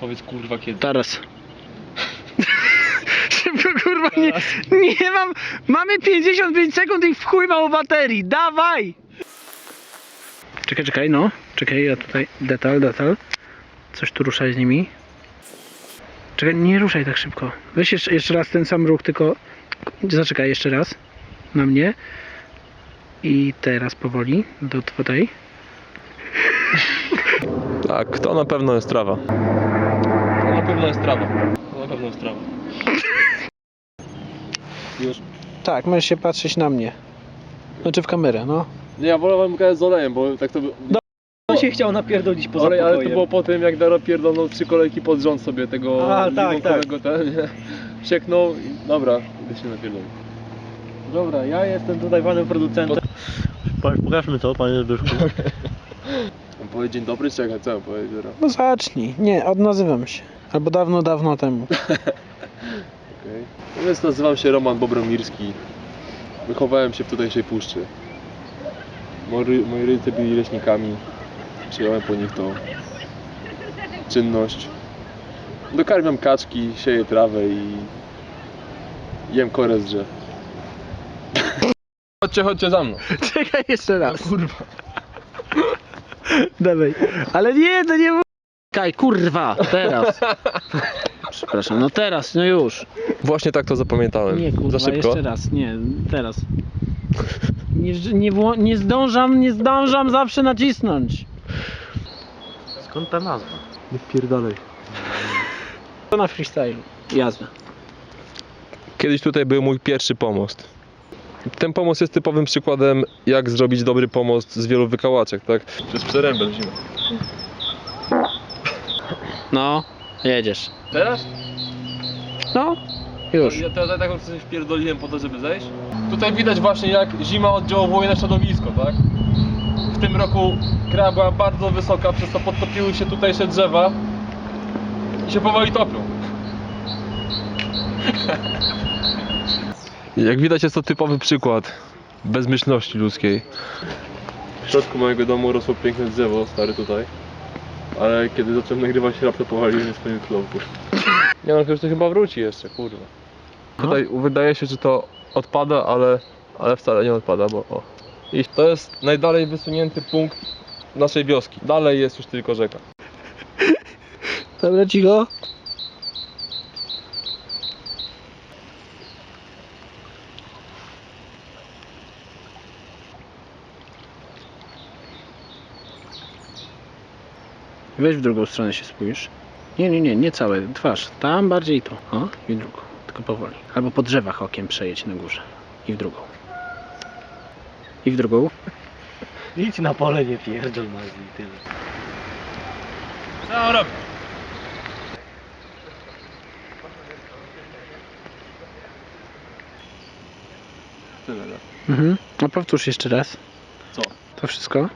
Powiedz kurwa kiedy. Teraz. Szybko kurwa, nie, nie mam, mamy 55 sekund i w chuj mało baterii, dawaj! Czekaj, czekaj, no, czekaj, ja tutaj, detal, detal. Coś tu ruszaj z nimi. Czekaj, nie ruszaj tak szybko. Weź jeszcze, jeszcze raz ten sam ruch, tylko zaczekaj jeszcze raz na mnie. I teraz powoli do tutaj. Tak, to na pewno jest trawa. Pewno jest trawa. Na pewno jest trawa. Już. Tak, możesz się patrzeć na mnie. Znaczy w kamerę, no. Nie, ja wolałem grać z olejem, bo tak to by... On się chciał napierdolić poza Olej, ale to pokojem. było po tym jak Daro pierdolnął trzy kolejki pod rząd sobie tego A, tak, limonowego ten, nie? Sieknął i dobra, idę się napierdolił. Dobra, ja jestem tutaj panem producentem. Pokażmy to, panie Zbyszku. Powiedzieć dzień dobry, czy jak co mam powiedzieć teraz? No zacznij. Nie, odnazywam się. Albo dawno, dawno temu. Okej. No więc nazywam się Roman Bobromirski. Wychowałem się w tutejszej puszczy. Moi, moi rodzice byli leśnikami. Przyjąłem po nich tą czynność. Dokarmiam kaczki, sieję trawę i jem korę z drzew. Chodźcie, chodźcie za mną. Czekaj jeszcze raz. Kurwa. Dawaj. Ale nie, to nie mów- Czekaj, kurwa, teraz. Przepraszam, no teraz, no już. Właśnie tak to zapamiętałem. Nie, kurwa, Za szybko. jeszcze raz, nie, teraz. Nie, nie, wło- nie zdążam, nie zdążam zawsze nacisnąć. Skąd ta nazwa? Nie wpierdalaj. To na freestyle. Jazda. Kiedyś tutaj był mój pierwszy pomost. Ten pomost jest typowym przykładem, jak zrobić dobry pomost z wielu wykałaczek, tak? Przez przerębel zimę. No, jedziesz. Teraz? No, już. Ja teraz taką coś wpierdoliłem po to, żeby zejść. Tutaj widać właśnie jak zima oddziałuje na środowisko, tak? W tym roku kraja była bardzo wysoka, przez to podtopiły się tutejsze drzewa i się powoli topią. Jak widać jest to typowy przykład bezmyślności ludzkiej. W środku mojego domu rosło piękne drzewo, stary tutaj. Ale kiedy zacząłem nagrywać rap, to powaliłem je swoim kląku. Nie no, to chyba wróci jeszcze, kurwa. Tutaj wydaje się, że to odpada, ale, ale wcale nie odpada, bo o. I to jest najdalej wysunięty punkt naszej wioski. Dalej jest już tylko rzeka. Dobra, cicho. Weź w drugą stronę się spójrz. Nie, nie, nie, nie całe, twarz. Tam bardziej tu. O, i drugą. Tylko powoli. Albo po drzewach okiem przejedź na górze. I w drugą. I w drugą. Idź na pole, nie pierdol nas i tyle. Co robić? Tyle, tak. Mhm. No powtórz jeszcze raz. Co? To wszystko.